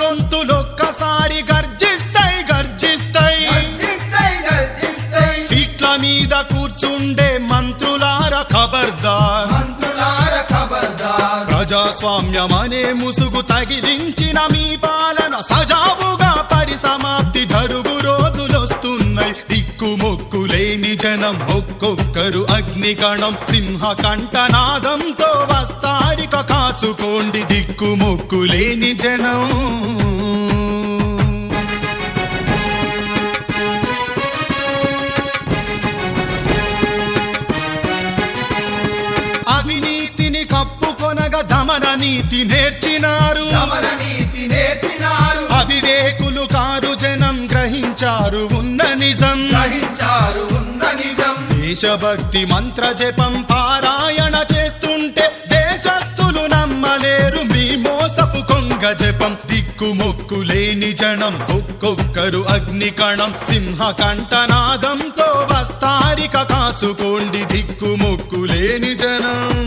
గొంతులొక్కసారి గర్జిస్తాయి గర్జిస్తాయి. సీట్ల మీద కూర్చుండే మంత్రులార ఖబర్దార్ ప్రజాస్వామ్యం అనే ముసుగు తగిలించిన మీ పాలన లేని ఒక్కొక్కరు అగ్నికణం సింహ కంఠనాదంతో వస్తారిక కాచుకోండి దిక్కుమొక్కు లేని జనం. అవినీతిని కప్పుకొనగా దమన నీతి నేర్చినారు. సమర నీతి నేర్చినారు. దేశభక్తి మంత్ర జపం పారాయణ చేస్తుంటే దేశస్థులు నమ్మలేరు. మీ మోసపు కొంగ జపం దిక్కుమొక్కు లేని జనం ఒక్కొక్కరు అగ్నికణం సింహ కంఠనాదంతో వస్తారిక కాచుకోండి. దిక్కుమొక్కు లేని జనం.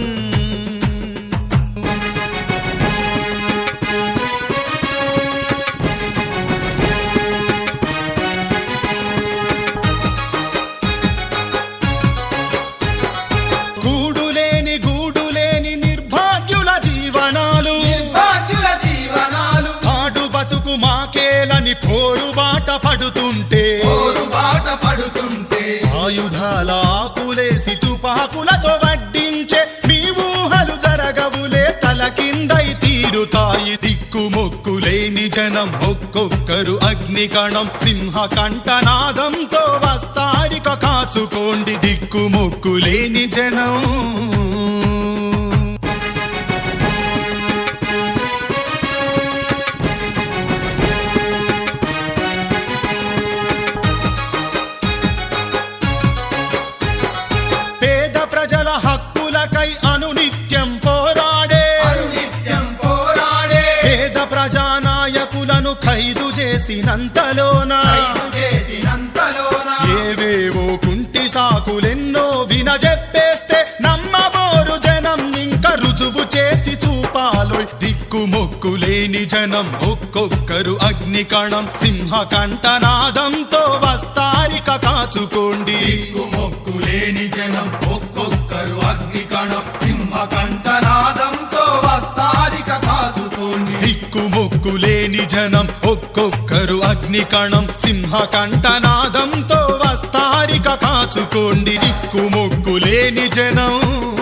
పడుతుంటే బాట పడుతుంటే ఆయుధాల ఆకులేసి తుపాకులతో వడ్డించే మీ ఊహలు జరగవులే తల కిందై తీరుతాయి దిక్కుమొక్కు లేని జనం. ఒక్కొక్కరు అగ్నికణం సింహ కంఠనాదంతో వస్తారిక కాచుకోండి దిక్కుమొక్కు లేని జనం. అనునిత్యం పోరాడే. అనునిత్యం పోరాడే. పేద ప్రజానాయకులను ఖైదు చేసినంతలోన ఏవేవో కుంటి సాకులెన్నో వినజెప్పేస్తే నమ్మబోరు జనం ఇంకా రుజువు చేసి చూపాలో దిక్కుమొక్కు లేని జనం ఒక్కొక్కరు అగ్నికణం సింహ కంఠనాదంతో వస్తారిక కాచుకోండి. కంఠనాదంతో వస్తారిక కాచుకోండి దిక్కుమొక్కు లేని జనం ఒక్కొక్కరు అగ్నికణం సింహ కంఠనాదంతో వస్తారిక కాచుకోండి. దిక్కుమొక్కు లేని జనం.